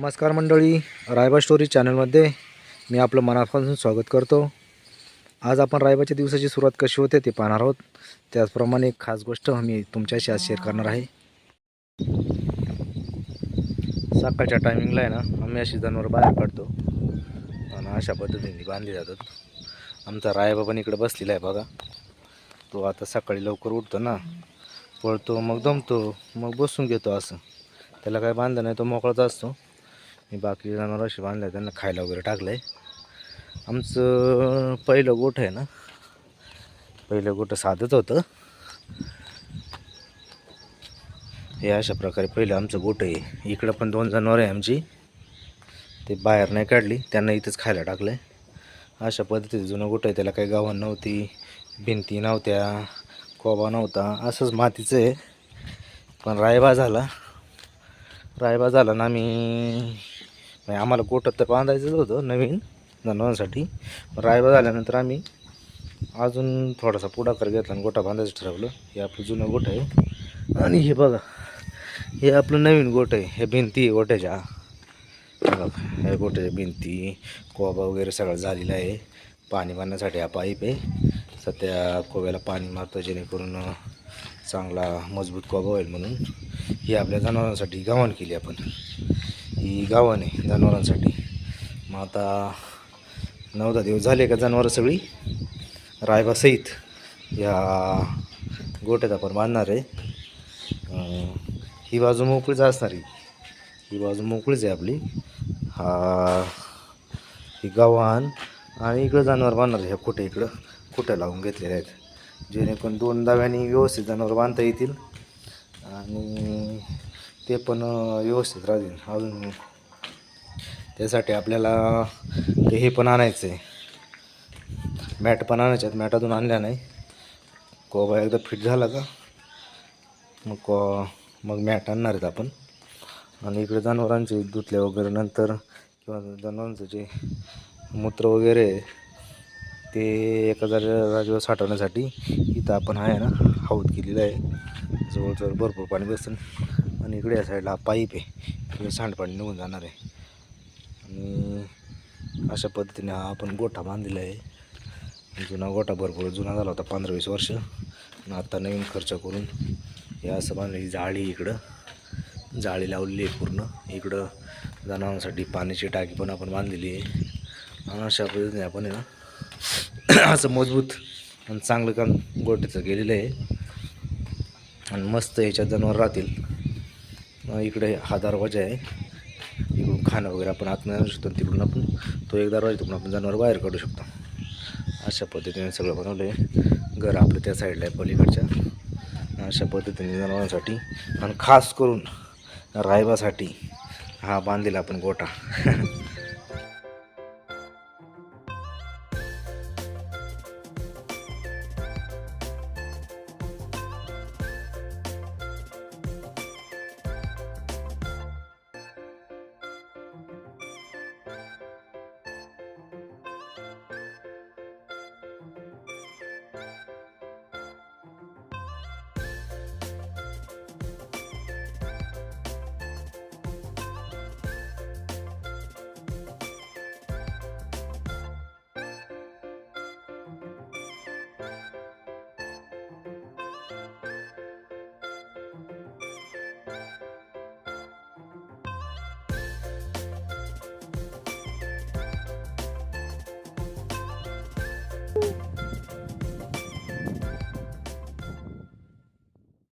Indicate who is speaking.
Speaker 1: नमस्कार मंडळी रायबा स्टोरी चॅनलमध्ये मी आपलं मनापासून स्वागत करतो. आज आपण रायबाच्या दिवसाची सुरुवात कशी होते ते पाहणार आहोत. त्याचप्रमाणे एक खास गोष्ट मी तुमच्याशी आज शेअर करणार आहे. सकाळच्या टायमिंगला आहे ना आम्ही अशी जनावर बाहेर काढतो. आणि अशा पद्धतीने बांधली जातात. आमचा रायबा पण इकडे बसलेला आहे बघा. तो आता सकाळी लवकर उठतो ना. पळतो मग दमतो मग बसून घेतो असं. त्याला काय बांधलं नाही तो मोकळाच असतो. मी बाकी जनावर असे बांधले त्यांना खायला वगैरे टाकलं आहे आमचं पहिलं गोठ आहे ना पहिलं गोठं साधंच होतं. हे अशा प्रकारे पहिलं आमचं गोठं आहे. इकडं पण दोन जनावरं आहे आमची. ते बाहेर नाही काढली त्यांना इथंच खायला टाकलं आहे अशा पद्धतीचं जुनं गोठं आहे त्याला काही गावण नव्हती भिंती नव्हत्या कोबा नव्हता असंच मातीचं आहे. पण रायबा झाला. रायबा झाला ना आम्ही म्हणजे आम्हाला गोठं तर बांधायचंच होतं नवीन जनावरांसाठी. रायबा झाल्यानंतर आम्ही अजून थोडासा पुढाकार घेतला आणि गोठा बांधायचं ठरवलं. हे आपलं जुनं गोठं आहे. आणि हे बघा हे आपलं नवीन गोठं आहे. हे भिंती आहे गोठ्याच्या. बघा हे गोठ्याच्या भिंती कोबा वगैरे सगळं झालेलं आहे. पाणी मारण्यासाठी हा पाईप आहे. सध्या कोब्याला पाणी मारतो जेणेकरून चांगला मजबूत कोबा होईल म्हणून ही आपल्या जनावरांसाठी गावण केली आपण. ही गावण आहे जनावरांसाठी. मग आता नऊ दहा दिवस झाले का जनावरं सगळी? रायबासहित या गोट्यात आपण बांधणार आहे. ही बाजू मोकळीच असणार आहे. ही बाजू मोकळीच आहे आपली. हा ही गव्हाण आणि इकडं जनावर बांधणार आहे ह्या कुठे इकडं. खोट्या लावून घेतलेल्या आहेत. जेणेकरून दोन दाव्याने व्यवस्थित जनावर बांधता येतील. आणि ते पण व्यवस्थित राहतील. अजून त्यासाठी आपल्याला ते हे पण आणायचं आहे मॅट पण आणायचे आहेत मॅट अजून आणल्या नाही. कोबा एकदा फिट झाला का? मग को मग मॅट आणणार आहेत आपण. आणि इकडे जनावरांचे धुतल्या वगैरे नंतर किंवा जनावरांचं जे मूत्र वगैरे आहे, ते एका हजार जागेवर साठवण्यासाठी इथं आपण आहे ना हौद केलेलं आहे. जवळजवळ भरपूर पाणी बसून आणि इकडे या साईडला हा पाईप आहे. इकडे सांडपाणी निघून जाणार आहे. आणि अशा पद्धतीने हा आपण गोठा बांधलेला आहे. जुना गोठा भरपूर जुना झाला होता पंधरा वीस वर्ष. आणि आत्ता नवीन खर्च करून हे असं बांधलं जाळी इकडं. जाळी लावलेली आहे पूर्ण. इकडं जनावरांसाठी पाण्याची टाकी पण आपण बांधलेली आहे. आणि अशा पद्धतीने आपण आहे ना असं मजबूत आणि चांगलं काम गोट्याचं गेलेलं आहे. आणि मस्त याच्यात जनावर राहतील. इकडे हा दरवाजा आहे. इकडून खाणं वगैरे आपण आतमध्ये आणू शकतो तिकडून आपण तो एक दरवाजा तिकडून आपण जनावर बाहेर काढू शकतो. अशा पद्धतीने सगळं बनवलं आहे घर आपलं त्या साईडला आहे पलीकडच्या. अशा पद्धतीने जनावरांसाठी आणि खास करून रायबासाठी हा बांधलेला आपण गोटा